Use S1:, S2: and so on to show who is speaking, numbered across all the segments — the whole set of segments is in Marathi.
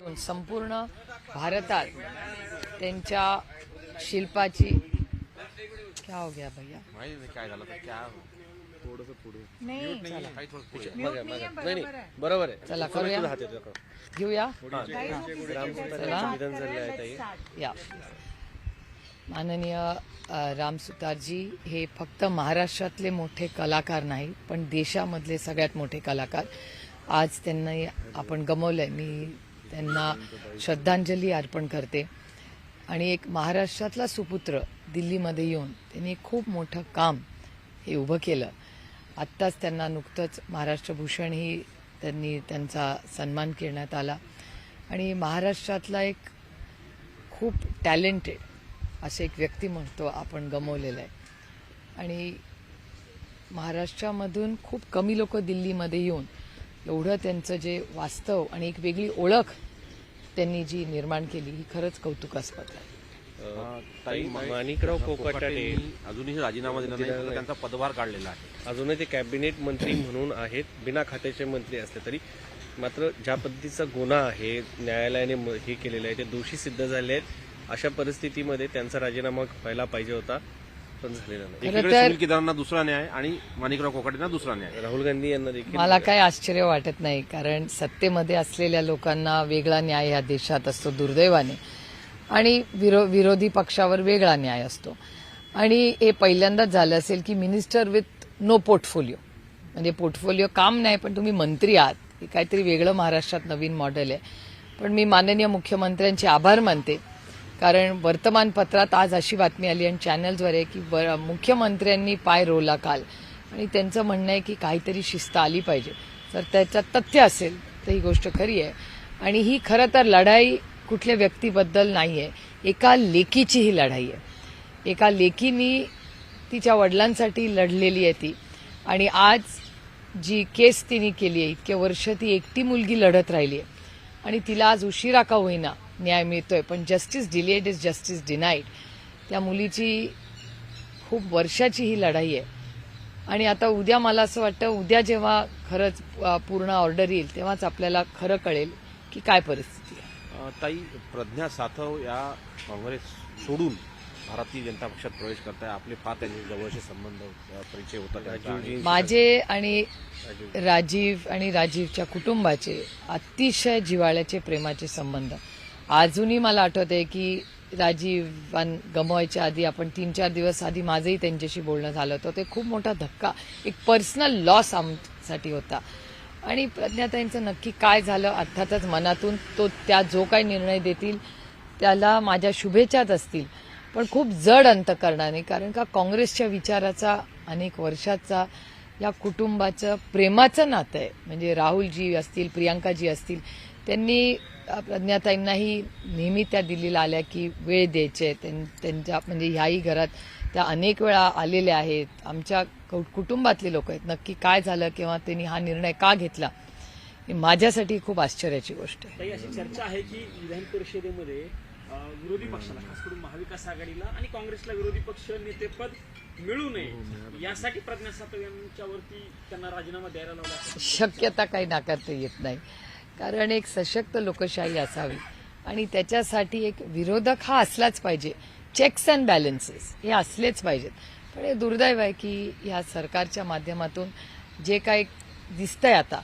S1: मधून संपूर्ण भारतात त्यांच्या शिल्पाची क्या हो गया भैया?
S2: माहिती नाही काय झालं क्या
S3: थोडस पुढे.
S1: नाही.
S3: बरोबर आहे.
S1: चला करूया? घेऊया.
S3: रामसुतारांचं निधन झालं आहे ताई
S1: या. माननीय रामसुतारजी हे फक्त महाराष्ट्रातले मोठे कलाकार नाही पण देशामधले सगळ्यात मोठे कलाकार. आज त्यांना आपण गमवलंय. मी त्यांना श्रद्धांजली अर्पण करते. आणि एक महाराष्ट्रातला सुपुत्र दिल्लीमध्ये येऊन त्यांनी खूप मोठं काम हे उभं केलं. आत्ताच त्यांना नुकतंच महाराष्ट्रभूषणही त्यांनी त्यांचा सन्मान करण्यात आला. आणि महाराष्ट्रातला एक खूप टॅलेंटेड असं एक व्यक्तिमत्व आपण गमवलेलं आहे. आणि महाराष्ट्रामधून खूप कमी लोक दिल्लीमध्ये येऊन एवढं त्यांचं जे वास्तव आणि एक वेगळी ओळख त्यांनी जी निर्माण केली ही खरंच कौतुकास्पद आहे.
S2: ताई
S3: माणिकराव कोकाटे
S2: कोकाटेंनी अजूनही राजीनामा दिला नाही तर त्यांचा पदभार काढलेला आहे.
S3: अजूनही ते कॅबिनेट मंत्री म्हणून आहेत बिना खात्याचे मंत्री असले तरी. मात्र ज्या पद्धतीचा गुन्हा आहे न्यायालयाने हे केलेलं आहे ते दोषी सिद्ध झाले आहेत. अशा परिस्थितीमध्ये त्यांचा राजीनामा व्हायला पाहिजे होता. पण झालेला नाही.
S1: खरं
S2: एकीकडे
S1: तर-
S2: सुनील केदारांना दुसरा न्याय आणि माणिकराव कोकाटेंना दुसरा न्याय.
S3: राहुल गांधी यांना देखील
S1: मला काही आश्चर्य वाटत नाही कारण सत्तेमध्ये असलेल्या लोकांना वेगळा न्याय या देशात असतो दुर्दैवाने. आणि विरो विरोधी पक्षावर वेगळा न्याय असतो. आणि हे पहिल्यांदाच झालं असेल की मिनिस्टर विथ नो पोर्टफोलिओ म्हणजे पोर्टफोलिओ काम नाही पण तुम्ही मंत्री आहात. हे काहीतरी वेगळं महाराष्ट्रात नवीन मॉडेल आहे. पण मी माननीय मुख्यमंत्र्यांचे आभार मानते. कारण वर्तमानपत्रात आज अशी बातमी आली आणि चॅनल्सवर आहे की वर- मुख्यमंत्र्यांनी पाय रोवला काल. आणि त्यांचं म्हणणं आहे की काहीतरी शिस्त आली पाहिजे. जर त्याच्यात तथ्य असेल तर ही गोष्ट खरी आहे. आणि ही खरं तर लढाई कुठल्या व्यक्तीबद्दल नाही आहे एका लेकीची ही लढाई आहे. एका लेकीनी तिच्या वडिलांसाठी लढलेली आहे ती. आणि आज जी केस तिने केली आहे इतके वर्ष ती एकटी मुलगी लढत राहिली आहे. आणि तिला आज उशिरा का होईना न्याय मिळतोय पण justice delayed is justice denied त्या मुलीची खूप वर्षाची ही लढाई आहे. आणि आता उद्या मला असं वाटतं उद्या जेव्हा खरंच पूर्ण ऑर्डर येईल तेव्हाच आपल्याला खरं कळेल की काय परिस्थिती आहे.
S2: ताई प्रज्ञा सातव या काँग्रेस सोडून भारतीय जनता पक्षात प्रवेश करताय. आपले फार त्यांचे जवळचे संबंध परिचय होता
S1: माझे आणि राजीव आणि राजीवच्या कुटुंबाचे अतिशय जिव्हाळ्याचे प्रेमाचे संबंध. अजूनही मला आठवते की राजीव गमवायच्या आधी आपण तीन चार दिवस आधी माझंही त्यांच्याशी बोलणं झालं होतं. ते खूप मोठा धक्का एक पर्सनल लॉस आमसाठी होता. आणि प्रज्ञाताईंचं नक्की काय झालं अर्थातच मनातून तो त्या जो काही निर्णय देतील त्याला माझ्या शुभेच्छाच असतील. पण खूप जड अंत करणारे कारण का काँग्रेसच्या विचाराचा अनेक वर्षाचा या कुटुंबाचं प्रेमाचं नातं आहे. म्हणजे राहुलजी असतील प्रियांकाजी असतील त्यांनी प्रज्ञाताईंनाही नेहमी त्या दिल्लीला आल्या की वेळ द्यायचे. त्यां- त्यांच्या म्हणजे ह्याही घरात त्या अनेक वेळा आलेल्या आहेत. आमच्या कुटुंबातले लोक आहेत. नक्की काय झालं किंवा त्यांनी हा निर्णय का घेतला ही माझ्यासाठी खूप आश्चर्याची गोष्ट आहे.
S4: अशी चर्चा आहे की विधान परिषदेमध्ये विरोधी पक्षाला खास करून महाविकास आघाडीला आणि काँग्रेसला विरोधी पक्ष नेतेपद मिळू नये यासाठी प्रज्ञा सातव यांच्यावरती त्यांना राजीनामा द्यायला लावला.
S1: शक्यता काही नाकारता येत नाही. कारण एक सशक्त लोकशाही असावी. आणि त्याच्यासाठी एक विरोधक हा असलाच पाहिजे. चेक्स अँड बॅलन्सेस हे असलेच पाहिजेत. पण हे दुर्दैव आहे की या सरकारच्या माध्यमातून जे काही दिसतंय आता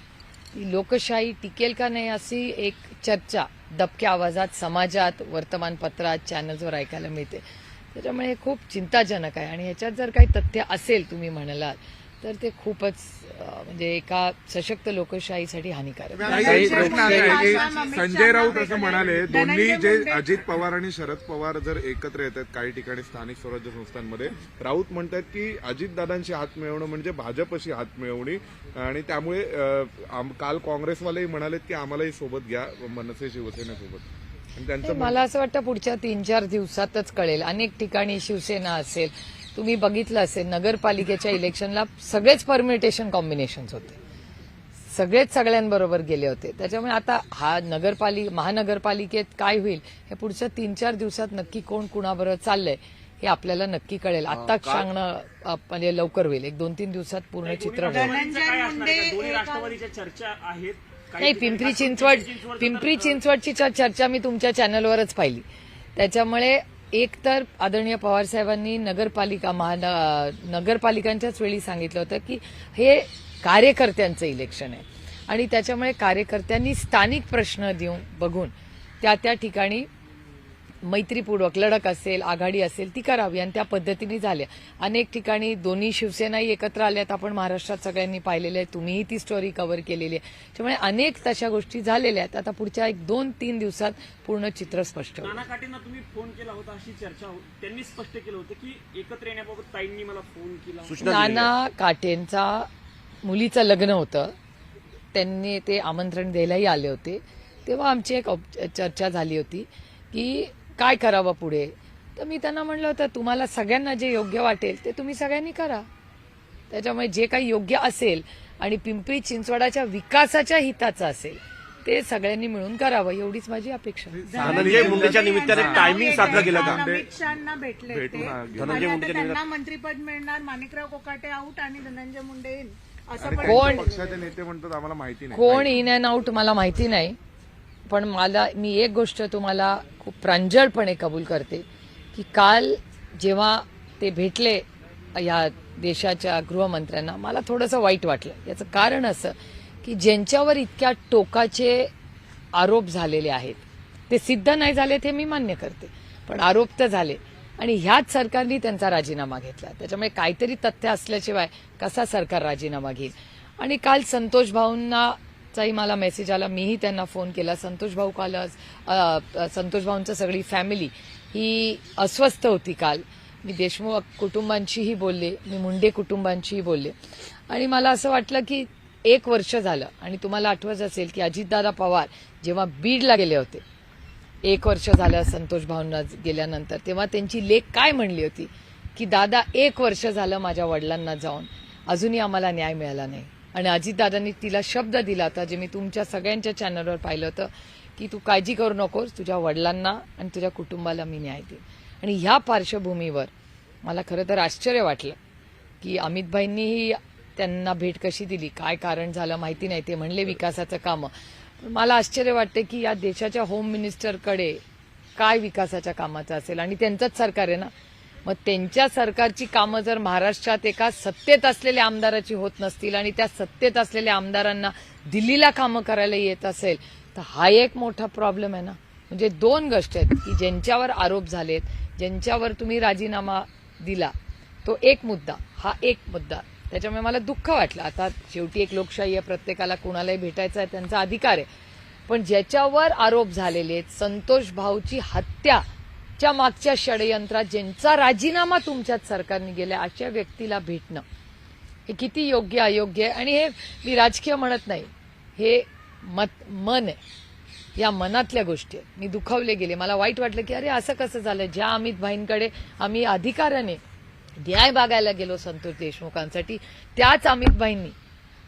S1: ती लोकशाही टिकेल का नाही अशी एक चर्चा दबक्या आवाजात समाजात वर्तमानपत्रात चॅनल्सवर ऐकायला मिळते. त्याच्यामुळे हे खूप चिंताजनक आहे. आणि ह्याच्यात जर काही तथ्य असेल तुम्ही म्हणालात तर ते खूपच म्हणजे एका सशक्त लोकशाहीसाठी हानिकारक.
S5: संजय राऊत असं म्हणाले दोन्ही जे अजित पवार आणि शरद पवार जर एकत्र येतात काही ठिकाणी स्थानिक स्वराज्य संस्थांमध्ये राऊत म्हणतात की अजितदादांशी हात मिळवणं म्हणजे भाजपशी हात मिळवणी. आणि त्यामुळे काल काँग्रेसवालेही म्हणालेत की आम्हालाही सोबत घ्या मनसे शिवसेनेसोबत. आणि त्यांचं
S1: ते मला असं वाटतं पुढच्या तीन चार दिवसातच कळेल. अनेक ठिकाणी शिवसेना असेल तुम्ही बघितलं असेल नगरपालिकेच्या इलेक्शनला सगळेच परम्युटेशन कॉम्बिनेशन होते. सगळेच सगळ्यांबरोबर गेले होते. त्याच्यामुळे आता हा नगरपालिका महानगरपालिकेत काय होईल हे पुढच्या तीन चार दिवसात नक्की कोण कुणाबरोबर चाललंय हे आपल्याला नक्की कळेल. आता सांगणं म्हणजे लवकर होईल. एक दोन तीन दिवसात पूर्ण चित्र
S4: चर्चा आहेत.
S1: नाही पिंपरी चिंचवड पिंपरी चिंचवडची चर्चा मी तुमच्या चॅनलवरच पाहिली. त्याच्यामुळे एक तर आदरणीय पवार साहेबांनी नगरपालिका महान नगरपालिकांच्याच वेळी सांगितलं होतं की हे कार्यकर्त्यांचं इलेक्शन आहे. आणि त्याच्यामुळे कार्यकर्त्यांनी स्थानिक प्रश्न देऊन बघून त्या त्या ठिकाणी मैत्रीपूर्वक लढत असेल आघाडी असेल ती करावी आणि त्या पद्धतीने झाल्या. अनेक ठिकाणी दोन्ही शिवसेनाही एकत्र आल्यात. आपण महाराष्ट्रात सगळ्यांनी पाहिलेले आहे. तुम्हीही ती स्टोरी कव्हर केलेली आहे. त्यामुळे अनेक तशा गोष्टी झालेल्या आहेत. आता पुढच्या एक दोन तीन दिवसात पूर्ण चित्र स्पष्ट
S4: नाना काटेंना तुम्ही फोन केला होता अशी चर्चा हो- त्यांनी स्पष्ट केलं होतं की एकत्र येण्याबाबत ताईंनी मला फोन केला.
S1: नाना काटेंचा मुलीचं लग्न होतं. त्यांनी ते आमंत्रण द्यायलाही आले होते. तेव्हा आमची एक चर्चा झाली होती की काय करावं पुढे? तर मी त्यांना म्हणलं होतं तुम्हाला सगळ्यांना जे योग्य वाटेल ते तुम्ही सगळ्यांनी करा. त्याच्यामुळे जे काही योग्य असेल आणि पिंपरी चिंचवडाच्या विकासाच्या हिताचं असेल ते सगळ्यांनी मिळून करावं एवढीच माझी अपेक्षा.
S2: धनंजय मुंडेच्या निमित्ताने टायमिंग साधलं गेलं का?
S6: अमित शहाना भेटले ते आणि आता
S2: मुंडेच्या
S6: त्यांना मंत्रीपद मिळणार माणिकराव कोकाटे आऊट आणि धनंजय मुंडे येईल असं पण
S1: कोण?
S5: पक्षाचे नेते म्हणतात आम्हाला माहिती नाही.
S1: कोण इन अँड आउट मला माहिती नाही. पण मला मी एक गोष्ट तुम्हाला खूप प्रांजळपणे कबूल करते की काल जेव्हा ते भेटले या देशाच्या गृहमंत्र्यांना मला थोडंसं वाईट वाटलं. याचं कारण असं की ज्यांच्यावर इतक्या टोकाचे आरोप झालेले आहेत ते सिद्ध नाही झाले ते मी मान्य करते पण आरोप तर झाले. आणि ह्याच सरकारने त्यांचा राजीनामा घेतला. त्याच्यामुळे काहीतरी तथ्य असल्याशिवाय कसा सरकार राजीनामा घेईल? आणि काल संतोष भाऊंना चाही मला मेसेज आला. मीही त्यांना फोन केला. संतोष भाऊ कालच संतोष भाऊंचं सगळी फॅमिली ही अस्वस्थ होती काल. मी देशमुख कुटुंबांशीही बोलले. मी मुंडे कुटुंबांशीही बोलले. आणि मला असं वाटलं की एक वर्ष झालं आणि तुम्हाला आठवत असेल की अजितदादा पवार जेव्हा बीडला गेले होते एक वर्ष झालं संतोष भाऊंना गेल्यानंतर तेव्हा त्यांची लेख काय म्हणली होती? की दादा एक वर्ष झालं माझ्या वडिलांना जाऊन अजूनही आम्हाला न्याय मिळाला नाही. आणि अजितदादांनी तिला शब्द दिला होता जे मी तुमच्या सगळ्यांच्या चॅनलवर पाहिलं होतं की तू काळजी करू नकोस तुझ्या वडिलांना आणि तुझ्या कुटुंबाला मी न्याय देईन. आणि ह्या पार्श्वभूमीवर मला खरं तर आश्चर्य वाटलं की अमितभाईंनीही त्यांना भेट कशी दिली काय कारण झालं माहिती नाही ते म्हणले विकासाचं कामं. मला आश्चर्य वाटते की या देशाच्या होम मिनिस्टरकडे काय विकासाच्या कामाचं असेल? आणि त्यांचंच सरकार आहे ना? मग त्यांच्या सरकारची कामं जर महाराष्ट्रात एका सत्तेत असलेल्या आमदाराची होत नसतील आणि त्या सत्तेत असलेल्या आमदारांना दिल्लीला कामं करायला येत असेल तर हा एक मोठा प्रॉब्लेम आहे ना. म्हणजे दोन गोष्टी आहेत की ज्यांच्यावर आरोप झालेत ज्यांच्यावर तुम्ही राजीनामा दिला तो एक मुद्दा हा एक मुद्दा. त्याच्यामुळे मला दुःख वाटलं. आता शेवटी एक लोकशाही आहे प्रत्येकाला कुणालाही भेटायचा आहे त्यांचा अधिकार आहे. पण ज्याच्यावर आरोप झालेले आहेत संतोष भाऊची हत्या च्या मागच्या षडयंत्रात ज्यांचा राजीनामा तुमच्याच सरकारने गेला अशा व्यक्तीला भेटणं. हे किती योग्य अयोग्य आहे. आणि हे मी राजकीय म्हणत नाही. हे मत मन आहे. या मनातल्या गोष्टी आहेत. मी दुखावले गेले. मला वाईट वाटलं की अरे असं कसं झालं? ज्या अमित भाईंकडे आम्ही अधिकाराने न्याय मागायला गेलो संतोष देशमुखांसाठी त्याच अमित भाईंनी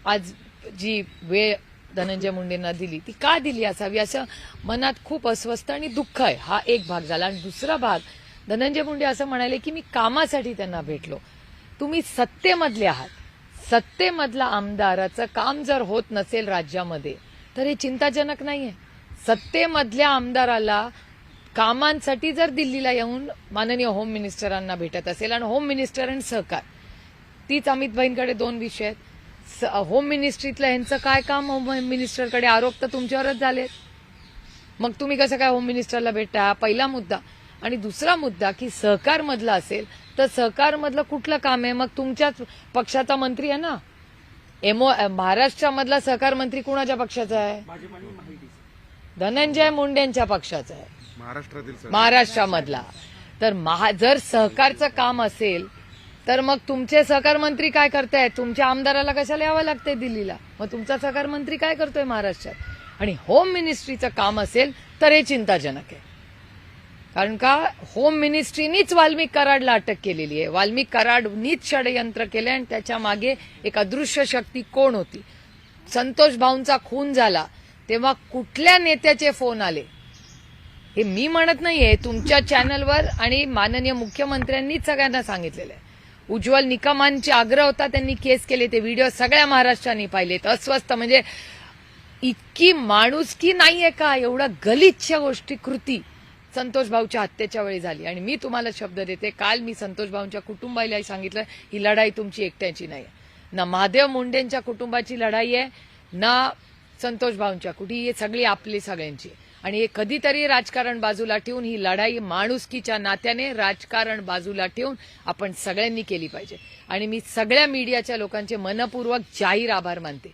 S1: आज जी वेळ धनंजय मुंडेंना दिली. ती का दिली असावी? असं मनात खूप अस्वस्थ आणि दुःख आहे. हा एक भाग झाला. आणि दुसरा भाग धनंजय मुंडे असं म्हणाले की मी कामासाठी त्यांना भेटलो. तुम्ही सत्तेमधले आहात. सत्तेमधला आमदाराचं काम जर होत नसेल राज्यामध्ये तर हे चिंताजनक नाही आहे सत्तेमधल्या आमदाराला कामांसाठी जर दिल्लीला येऊन माननीय होम मिनिस्टरांना भेटत असेल आणि होम मिनिस्टर आणि सहकार तीच अमित भाईंकडे दोन विषय आहेत. होम मिनिस्ट्रीतलं यांचं काय काम? होम मिनिस्टरकडे आरोप तर तुमच्यावरच झालेत. मग तुम्ही कसं काय होम मिनिस्टरला भेटता? हा पहिला मुद्दा. आणि दुसरा मुद्दा की सहकार मधला असेल तर सहकार मधलं कुठलं काम आहे? मग तुमच्याच पक्षाचा मंत्री आहे ना? एमओ महाराष्ट्रामधला सहकार मंत्री कुणाच्या पक्षाचा आहे? धनंजय मुंडेंच्या पक्षाचा आहे.
S5: महाराष्ट्रातील सर
S1: महाराष्ट्रामधला. तर महा जर सहकारचं काम असेल तर मग तुमचे सहकार मंत्री काय करतायत? तुमच्या आमदाराला कशाला यावं लागतंय दिल्लीला? मग तुमचा सहकार मंत्री काय करतोय महाराष्ट्रात? आणि होम मिनिस्ट्रीचं काम असेल तर हे चिंताजनक आहे. कारण का? होम मिनिस्ट्रीनीच वाल्मिक कराडला अटक केलेली आहे. वाल्मिक कराडनीच षडयंत्र केले आणि त्याच्यामागे एक अदृश्य शक्ती कोण होती? संतोष भाऊंचा खून झाला तेव्हा कुठल्या नेत्याचे फोन आले? हे मी म्हणत नाहीये. तुमच्या चॅनलवर आणि माननीय मुख्यमंत्र्यांनीच सगळ्यांना सांगितलेलं आहे. उज्ज्वल निकमांचे आग्रह होता त्यांनी केस केले ते व्हिडिओ सगळ्या महाराष्ट्राने पाहिलेत. अस्वस्थ म्हणजे इतकी माणुसकी नाहीये का? एवढा गलिच्छ गोष्टी. कृती. संतोष भाऊच्या हत्येच्या वेळी झाली. आणि मी तुम्हाला शब्द देते काल मी संतोष भाऊंच्या कुटुंबालाही सांगितलं ही लढाई तुमची एकट्याची नाही ना महादेव मुंडेंच्या कुटुंबाची लढाई आहे ना संतोष भाऊंच्या कुठे. ही सगळी आपली सगळ्यांची आहे. आणि हे कधीतरी राजकारण बाजूला ठेवून ही लढाई माणुसकीच्या नात्याने राजकारण बाजूला ठेवून आपण सगळ्यांनी केली पाहिजे. आणि मी सगळ्या मीडियाच्या लोकांचे मनपूर्वक जाहीर आभार मानते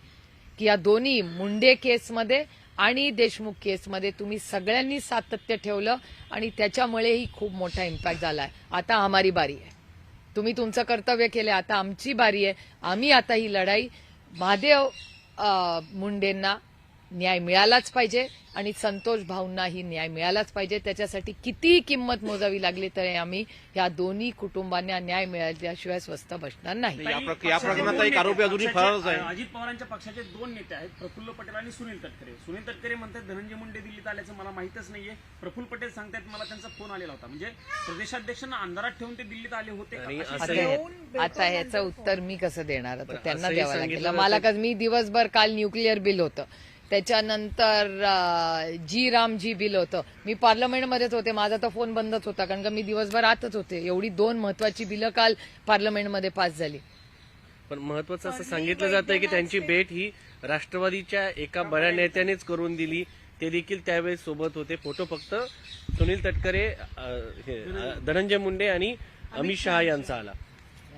S1: की या दोन्ही मुंडे केसमध्ये आणि देशमुख केसमध्ये तुम्ही सगळ्यांनी सातत्य ठेवलं आणि त्याच्यामुळेही खूप मोठा इम्पॅक्ट झाला आहे आता हमारी बारी आहे. तुम्ही तुमचं कर्तव्य केलं आता आमची बारी आहे. आम्ही आता ही लढाई महादेव मुंडेंना न्याय मिळालाच पाहिजे आणि संतोष भाऊंनाही न्याय मिळालाच पाहिजे. त्याच्यासाठी कितीही किंमत मोजावी लागली तरी आम्ही या दोन्ही कुटुंबांना न्याय मिळाल्याशिवाय स्वस्त बसणार नाही.
S2: या प्रकरणात एक आरोपी अजूनही फरारच आहे.
S4: अजित पवारांच्या पक्षाचे दोन नेते आहेत प्रफुल्ल पटेल आणि सुनील तटकरे. सुनील तटकरे म्हणतात धनंजय मुंडे दिल्लीत आल्याचं मला माहितच नाहीये. प्रफुल्ल पटेल सांगतायत मला त्यांचा फोन आलेला होता. म्हणजे प्रदेशाध्यक्षांना अंधारात ठेवून ते दिल्लीत आले होते
S1: आता ह्याचं उत्तर मी कसं देणार? त्यांना द्यावं
S3: सांगितलं
S1: लागेल. मला मी दिवसभर काल न्यूक्लिअर बिल होतं. त्याच्यानंतर जी राम जी बिल होतं. मी पार्लमेंटमध्येच होते. माझा तर फोन बंदच होता कारण का मी दिवसभर आतच होते. एवढी दोन महत्वाची बिलं काल पार्लमेंटमध्ये पास झाली.
S3: पण महत्वाचं असं सांगितलं जातंय की त्यांची भेट ही राष्ट्रवादीच्या एका बड्या नेत्यानेच करून दिली. ते देखील त्यावेळेस सोबत होते. फोटो फक्त सुनील तटकरे हे, धनंजय मुंडे आणि अमित शहा यांचा आला.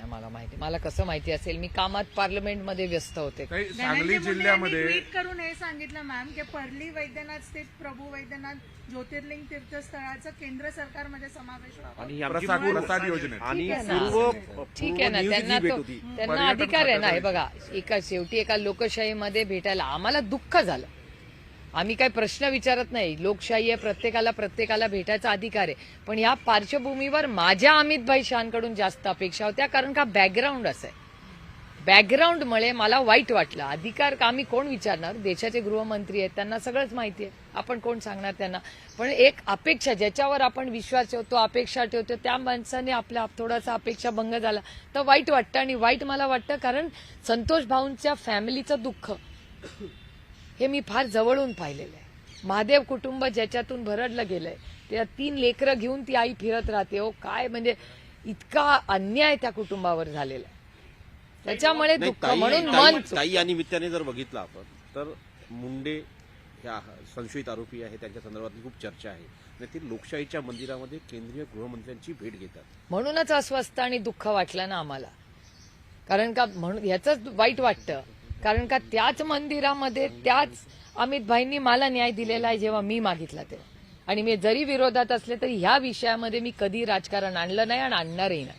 S1: नाही, मला माहिती. मला कसं माहिती असेल मी कामात पार्लमेंटमध्ये व्यस्त होते.
S5: सांगली
S6: यांनी
S5: जिल्ह्यामध्ये
S6: ट्विट करून हे सांगितलं मॅम की पर्ली वैद्यनाथ स्थित प्रभू वैद्यनाथ ज्योतिर्लिंग तीर्थस्थळाचा केंद्र सरकारमध्ये समावेश व्हावा.
S2: आणि ही आमची
S5: प्रसाद
S2: पूर्व-
S5: प्रसाद योजनेत.
S2: आणि
S1: ठीक आहे ना.
S2: पूर्व
S1: ठीक आहे ना.
S2: पूर्व
S1: त्यांना
S2: नियोजित भेट
S1: तो
S2: होती.
S1: त्यांना
S5: पर्यटन
S1: अधिकार आहे ना. हे बघा एका शेवटी एका लोकशाहीमध्ये भेटायला आम्हाला दुःख झालं. आम्ही काय प्रश्न विचारत नाही. लोकशाही आहे प्रत्येकाला प्रत्येकाला भेटायचा अधिकार आहे. पण या पार्श्वभूमीवर माझ्या अमित भाई शहाकडून जास्त अपेक्षा होत्या कारण का बॅकग्राऊंड असं आहे. बॅकग्राऊंडमुळे मला वाईट वाटलं. अधिकार का आम्ही कोण विचारणार? देशाचे गृहमंत्री आहेत त्यांना सगळंच माहिती आहे. आपण कोण सांगणार त्यांना? पण एक अपेक्षा ज्याच्यावर आपण विश्वास ठेवतो अपेक्षा ठेवतो त्या माणसाने आपल्या थोडासा अपेक्षा भंग झाला. तर वाईट वाटतं आणि वाईट मला वाटतं कारण संतोष भाऊंच्या फॅमिलीचं दुःख. हे मी फार जवळून पाहिलेलं आहे. महादेव कुटुंब ज्याच्यातून भरडलं गेलंय त्या तीन लेकरं घेऊन ती आई फिरत राहते हो. काय म्हणजे इतका अन्याय त्या कुटुंबावर झालेला आहे. त्याच्यामुळे दुःख म्हणून मन
S2: ताई या निमित्ताने जर बघितलं आपण तर मुंडे ह्या संशयित आरोपी आहे त्यांच्या संदर्भात खूप चर्चा आहे. आणि ते लोकशाहीच्या मंदिरामध्ये केंद्रीय गृहमंत्र्यांची भेट घेतात.
S1: म्हणूनच अस्वस्थ आणि दुःख वाटलं ना आम्हाला. कारण का म्हणून ह्याच वाईट वाटतं. कारण का त्याच मंदिरामध्ये त्याच अमित भाईंनी मला न्याय दिलेला आहे जेव्हा मी मागितला तेव्हा आणि मी जरी विरोधात असले तरी ह्या विषयामध्ये मी कधी राजकारण आणलं नाही आणि आणणारही नाही.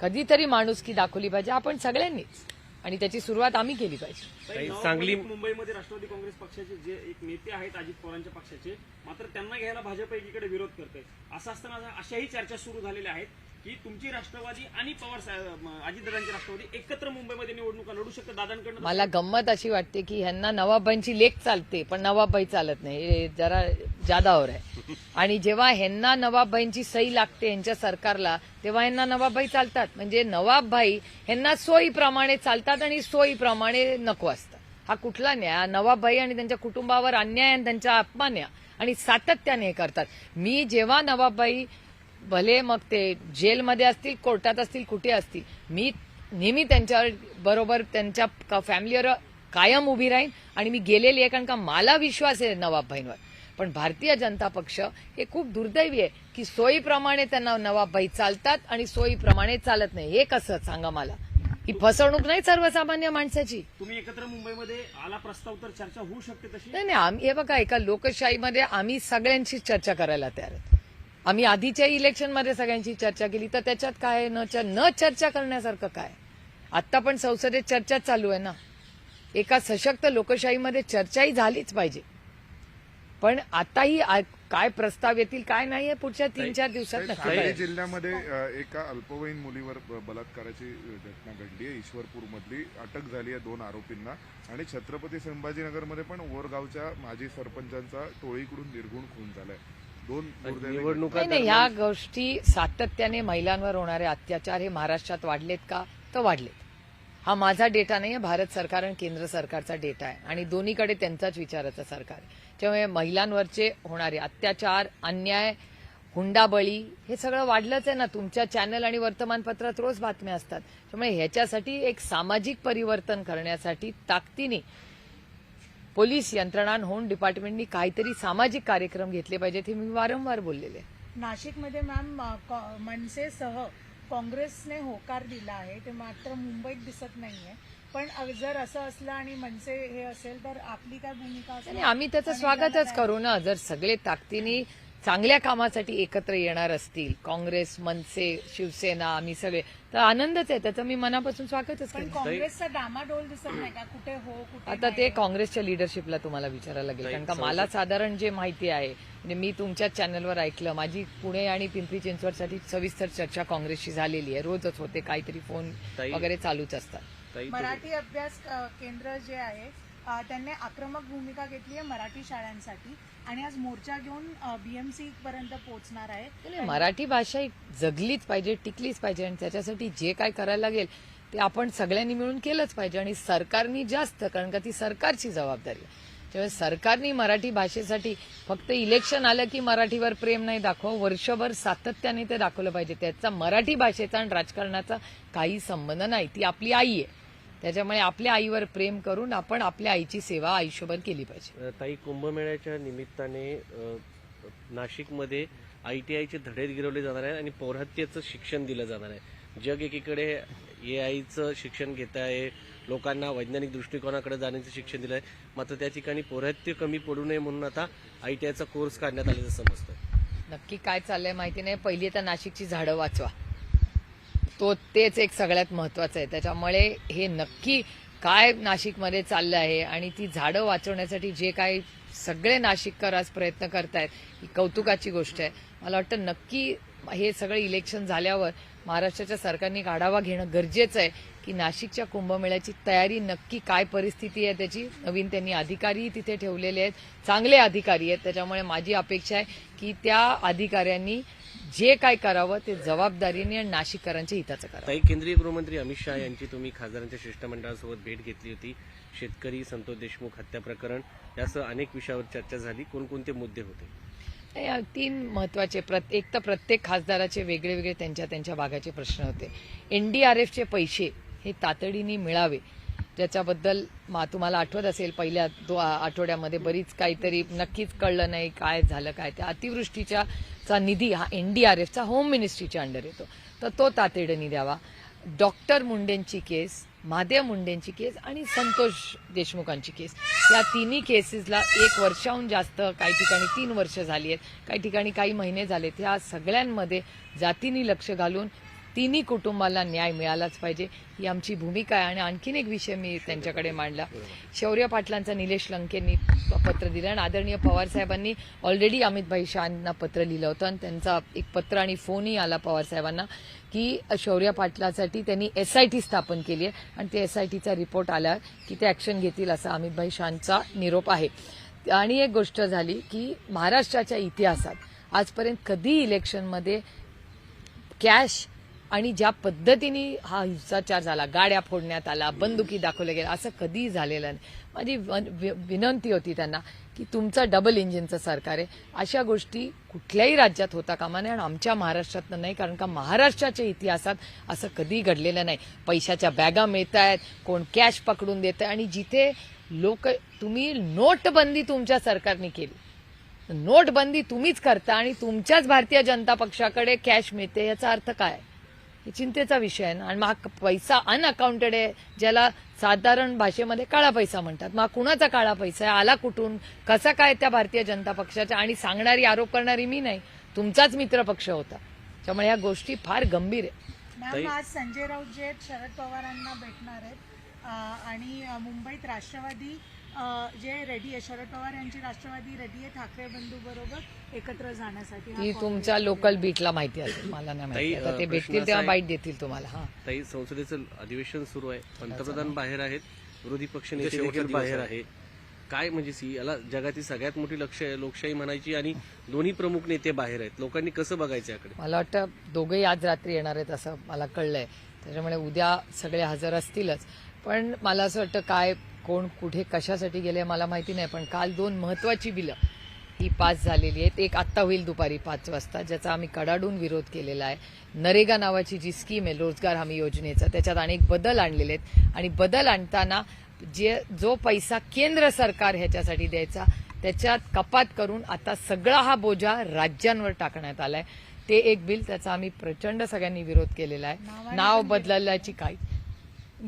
S1: कधीतरी माणुसकी दाखवली पाहिजे. आपण सगळ्यांनीच. आणि त्याची सुरुवात आम्ही केली पाहिजे.
S3: सांगली-
S4: मुंबईमध्ये राष्ट्रवादी काँग्रेस पक्षाचे जे एक नेते आहेत अजित पवारांच्या पक्षाचे मात्र त्यांना घ्यायला भाजप एकीकडे विरोध करते असं असताना अशाही चर्चा सुरू झालेल्या आहेत की तुमची राष्ट्रवादी आणि पवार साहेब- म, अजितदादांची राष्ट्रवादी एकत्र मुंबईमध्ये निवडणुका लढू शकतात. दादांकडून
S1: मला गंमत अशी वाटते की ह्यांना नवाबाईंची लेख चालते पण नवाबाई चालत नाही. हे जरा जादावर आहे. आणि जेव्हा ह्यांना नवाबाईंची सही लागते यांच्या सरकारला तेव्हा यांना नवाबाई चालतात. म्हणजे नवाबभाई ह्यांना सोयीप्रमाणे चालतात आणि सोयीप्रमाणे नको असतात. हा कुठला न्याय? नवाबाई आणि त्यांच्या कुटुंबावर अन्याय आणि त्यांचा अपमान आहे आणि सातत्याने हे करतात. मी जेव्हा नवाबबाई भले मग ते जेलमध्ये असतील कोर्टात असतील कुठे असतील मी नेहमी त्यांच्या बरोबर त्यांच्या फॅमिलीवर कायम उभी राहीन आणि मी गेलेली आहे कारण का मला विश्वास आहे नवाबभाईंवर पण भारतीय जनता पक्ष हे खूप दुर्दैवी आहे की सोयीप्रमाणे त्यांना नवाबभाई चालतात आणि सोयीप्रमाणे चालत नाही. हे कसं सांगा मला? ही फसवणूक नाही सर्वसामान्य माणसाची.
S4: तुम्ही एकत्र मुंबईमध्ये आला प्रस्ताव तर चर्चा होऊ शकते तशी?
S1: नाही नाही आम्ही हे बघा एका लोकशाहीमध्ये आम्ही सगळ्यांशी चर्चा करायला तयार आहेत. आम्ही आधीच्या इलेक्शनमध्ये सगळ्यांची चर्चा केली तर त्याच्यात काय? न न चर्चा करण्यासारखं काय? आत्ता पण संसदेत चर्चा चालू आहे ना. एका सशक्त लोकशाहीमध्ये चर्चाही झालीच पाहिजे. पण आताही काय प्रस्ताव येतील काय नाही हे पुढच्या तीन चार दिवसात
S5: सांगली. जिल्ह्यामध्ये एका अल्पवयीन मुलीवर बलात्काराची घटना घडली आहे. ईश्वरपूर मधली अटक झाली आहे दोन आरोपींना. आणि छत्रपती संभाजीनगरमध्ये पण ओरगावच्या माजी सरपंचांचा टोळीकडून निर्गुण खून झालाय. दोन
S3: निवडणुका
S1: नाही ह्या गोष्टी सातत्याने महिलांवर होणारे अत्याचार हे महाराष्ट्रात वाढलेत का? तर वाढलेत. हा माझा डेटा नाही आहे भारत सरकार आणि केंद्र सरकारचा डेटा आहे. आणि दोन्हीकडे त्यांचाच विचारायचा सरकार आहे. त्यामुळे महिलांवरचे होणारे अत्याचार अन्याय हुंडाबळी हे सगळं वाढलंच आहे ना. तुमच्या चॅनल आणि वर्तमानपत्रात रोज बातम्या असतात. त्यामुळे ह्याच्यासाठी एक सामाजिक परिवर्तन करण्यासाठी ताकदीने पोलीस यंत्रणा होऊन डिपार्टमेंटनी काहीतरी सामाजिक कार्यक्रम घेतले पाहिजेत हे मी वारंवार बोललेले
S6: नाशिकमध्ये मॅम मनसेसह काँग्रेसने होकार दिला आहे ते मात्र मुंबईत दिसत नाहीये. पण अ, जर असं असलं आणि मनसे हे असेल तर आपली काय भूमिका असेल
S1: आम्ही त्याचं स्वागतच करू ना. जर सगळे ताकदीने चांगल्या कामासाठी एकत्र येणार असतील. काँग्रेस मनसे शिवसेना आम्ही सगळे. तर आनंदच आहे. त्याचं मी मनापासून स्वागतच
S6: पण काँग्रेसचा डामाडोल दिसत नाही का? कुठे हो कुठे
S1: आता ते काँग्रेसच्या लिडरशिपला तुम्हाला विचारायला लागेल. कारण का मला साधारण जे माहिती आहे म्हणजे मी तुमच्याच चॅनलवर ऐकलं. माझी पुणे आणि पिंपरी चिंचवडसाठी सविस्तर चर्चा काँग्रेसशी झालेली आहे. रोजच होते. काहीतरी फोन वगैरे चालूच असतात.
S6: मराठी अभ्यास केंद्र जे आहे त्यांनी आक्रमक भूमिका घेतली आहे मराठी शाळांसाठी आणि आज मोर्चा घेऊन बीएमसी पर्यंत पोहोचणार आहे
S1: मराठी भाषा जगलीच पाहिजे टिकलीच पाहिजे आणि त्याच्यासाठी जे काय करायला लागेल ते आपण सगळ्यांनी मिळून केलंच पाहिजे आणि सरकारनी जास्त कारण का ती सरकारची जबाबदारी आहे. त्यामुळे सरकारनी मराठी भाषेसाठी फक्त इलेक्शन आलं की मराठीवर प्रेम नाही दाखव वर्षभर सातत्याने ते दाखवलं पाहिजे. त्याचा मराठी भाषेचा आणि राजकारणाचा काही संबंध नाही. ती आपली आई आहे. त्याच्यामुळे आपल्या आईवर प्रेम करून आपण आपल्या आईची सेवा आयुष्यभर केली पाहिजे.
S3: ताई कुंभमेळ्याच्या निमित्ताने नाशिकमध्ये आय टी आयचे धडे गिरवले जाणार आहे आणि पौरात्याचं शिक्षण दिलं जाणार आहे. जग एकीकडे ए आयचं शिक्षण घेत आहे लोकांना वैज्ञानिक दृष्टिकोनाकडे जाण्याचं शिक्षण दिलं आहे मात्र त्या ठिकाणी पौरात्य कमी पडू नये म्हणून आता आय टी आयचा कोर्स काढण्यात आल्याचं समजतं
S1: नक्की काय चाललंय माहिती नाही. पहिली तर नाशिकची झाडं वाचवा. तो तेच एक सगळ्यात महत्वाचं आहे. त्याच्यामुळे हे नक्की काय नाशिकमध्ये चाललं आहे आणि ती झाडं वाचवण्यासाठी जे काही सगळे नाशिककर आज प्रयत्न करतायत ही कौतुकाची गोष्ट आहे. मला वाटतं नक्की हे सगळं इलेक्शन झाल्यावर महाराष्ट्राच्या सरकारने आढावा घेणं गरजेचं आहे की नाशिकच्या कुंभमेळ्याची तयारी नक्की काय परिस्थिती आहे त्याची. नवीन त्यांनी अधिकारीही तिथे ठेवलेले आहेत चांगले अधिकारी आहेत. त्याच्यामुळे माझी अपेक्षा आहे की त्या अधिकाऱ्यांनी जे काय करावं ते जबाबदारीने आणि नाशिककरांच्या हिताचं करावं.
S3: ताई केंद्रीय गृहमंत्री अमित शहा यांची तुम्ही खासदारांच्या शिष्टमंडळासोबत भेट घेतली होती. शेतकरी संतोष देशमुख हत्या प्रकरण यासह अनेक विषयावर चर्चा झाली. कोणकोणते मुद्दे होते?
S1: तीन महत्त्वाचे प्रत- एक तर प्रत्येक खासदाराचे वेगळे वेगळे त्यांच्या त्यांच्या भागाचे प्रश्न होते. एनडीआरएफचे पैसे हे तातडीने मिळावे. ज्याच्याबद्दल मा तुम्हाला आठवत असेल पहिल्या दो आठवड्यामध्ये बरीच काहीतरी नक्कीच कळलं नाही काय झालं काय त्या अतिवृष्टीच्या चा निधी हा एन डी आर एफचा होम मिनिस्ट्रीच्या अंडर येतो. तर तो तातडीने द्यावा. डॉक्टर मुंडेंची केस महादेव मुंडेंची केस आणि संतोष देशमुखांची केस. या तिन्ही केसेसला एक वर्षाहून जास्त काही ठिकाणी तीन वर्ष झाली आहेत. काही ठिकाणी काही महिने झालेत. ह्या सगळ्यांमध्ये जातीने लक्ष घालून तिन्ही कुटुंबाला न्याय मिळालाच पाहिजे. ही आमची भूमिका आहे आणि आणखीन एक विषय मी त्यांच्याकडे मांडला. शौर्य पाटलांचा निलेश लंकेंनी पत्र दिलं आणि आदरणीय पवार साहेबांनी ऑलरेडी अमितभाई शहांना पत्र लिहिलं होतं आणि त्यांचा एक पत्र आणि फोनही आला पवारसाहेबांना की शौर्य पाटलासाठी त्यांनी एसआयटी स्थापन केली आहे आणि ते एसआयटीचा रिपोर्ट आला की ते ऍक्शन घेतील असा अमितभाई शहांचा निरोप आहे. आणि एक गोष्ट झाली की महाराष्ट्राच्या इतिहासात आजपर्यंत कधी इलेक्शनमध्ये कॅश आणि ज्या पद्धतीने हा हिंसाचार झाला गाड्या फोडण्यात आला बंदुकी दाखवल्या गेल्या असं कधीही झालेलं नाही. माझी वन- वि- विनंती होती त्यांना की तुमचं डबल इंजिनचं सरकार आहे. अशा गोष्टी कुठल्याही राज्यात होता कामा नये आणि आमच्या महाराष्ट्रातनं नाही कारण का महाराष्ट्राच्या इतिहासात असं कधी घडलेलं नाही. पैशाच्या बॅगा मिळत आहेत कोण कॅश पकडून देत आहे आणि जिथे लोक तुम्ही नोटबंदी तुमच्या सरकारने केली. नोटबंदी तुम्हीच करता आणि तुमच्याच भारतीय जनता पक्षाकडे कॅश मिळते याचा अर्थ काय? हे चिंतेचा विषय आहे ना. आणि मग पैसा अनअकाउंटेड आहे ज्याला साधारण भाषेमध्ये काळा पैसा म्हणतात. मग कुणाचा काळा पैसा आहे? आला कुठून? कसा काय त्या भारतीय जनता पक्षाच्या? आणि सांगणारी आरोप करणारी मी नाही. तुमचाच मित्र पक्ष होता. त्यामुळे या गोष्टी फार गंभीर आहे
S6: मॅम आज संजय राऊत जे आहेत शरद पवारांना भेटणार आहेत. आणि मुंबईत राष्ट्रवादी जे रेडी आहे शरद पवार यांची राष्ट्रवादी रेडी आहे ठाकरे बंधू बरोबर एकत्र जाण्यासाठी
S1: ती तुमच्या. लोकल बीटला माहिती असेल मला नाही माहिती.
S3: ताई,
S1: आता ते
S3: अ,
S1: भेटतील तेव्हा बाईट देतील तुम्हाला हा.
S3: ताई संसदेचं अधिवेशन सुरू आहे. पंतप्रधान बाहेर आहेत. विरोधी पक्ष नेते
S2: शेवटचा
S3: देखील
S2: दिवस
S3: बाहेर
S2: आहे.
S3: आहे. काय म्हणजे सी याला जगातील सगळ्यात मोठी लक्ष लोकशाही म्हणायची आणि दोन्ही प्रमुख नेते बाहेर आहेत. लोकांनी कसं बघायचं याकडे?
S1: मला वाटतं दोघेही आज रात्री येणार आहेत असं मला कळलंय. त्याच्यामुळे उद्या सगळे हजर असतीलच. पण मला असं वाटतं काय कोण कुठे कशासाठी गेले मला माहिती नाही पण काल दोन महत्वाची बिलं ही पास झालेली आहेत. एक आत्ता होईल दुपारी पाच वाजता ज्याचा आम्ही कडाडून विरोध केलेला आहे. नरेगा नावाची जी स्कीम आहे रोजगार हमी योजनेचा त्याच्यात अनेक बदल आणलेले आहेत. आणि बदल आणताना जे जो पैसा केंद्र सरकार ह्याच्यासाठी द्यायचा त्याच्यात कपात करून आता सगळा हा बोजा राज्यांवर टाकण्यात आलाय. ते एक बिल त्याचा आम्ही प्रचंड सगळ्यांनी विरोध केलेला आहे. नाव बदलायची काही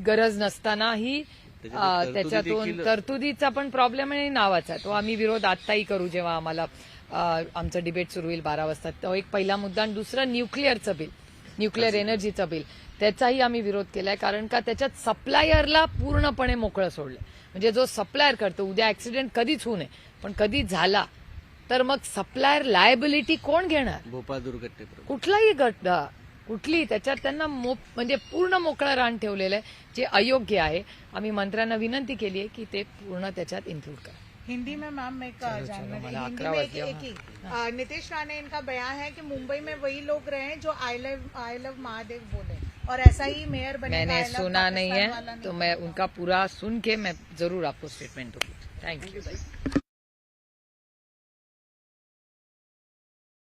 S1: गरज नसतानाही
S3: त्याच्यात
S1: त्याच्यातून तरतुदीचा पण प्रॉब्लेम आहे नावाचा. तो आम्ही विरोध आत्ताही करू जेव्हा आम्हाला आमचं डिबेट सुरू होईल बारा वाजता. तो एक पहिला मुद्दा आणि दुसरं न्यूक्लिअरचं बिल न्यूक्लिअर एनर्जीचं बिल त्याचाही आम्ही विरोध केलाय कारण का त्याच्यात सप्लायरला पूर्णपणे मोकळं सोडलंय. म्हणजे जो सप्लायर करतो उद्या ऍक्सिडेंट कधीच होऊ नये पण कधी झाला तर मग सप्लायर लायबिलिटी कोण घेणार?
S3: भोपाळ दुर्घटनेप्रमाणे
S1: कुठलाही गट कुठली? त्याच्यात त्यांना मो- म्हणजे पूर्ण मोकळं रान ठेवलेलं आहे जे अयोग्य आहे. आम्ही मंत्र्यांना विनंती केली आहे की ते पूर्ण त्याच्यात इन्क्लूड करा.
S6: हिंदी में मैम एक हिंदी में एक, एक ही। नीतीश राणे इनका बयान है कि मुंबई में वही लोग रहे हैं जो I love I love Mahadev बोले। और ऐसा ही मेयर बने
S1: मैंने सुना नहीं है तो मैं उनका पूरा सुन के मैं ज़रूर आपको स्टेटमेंट दूँगी। Thank you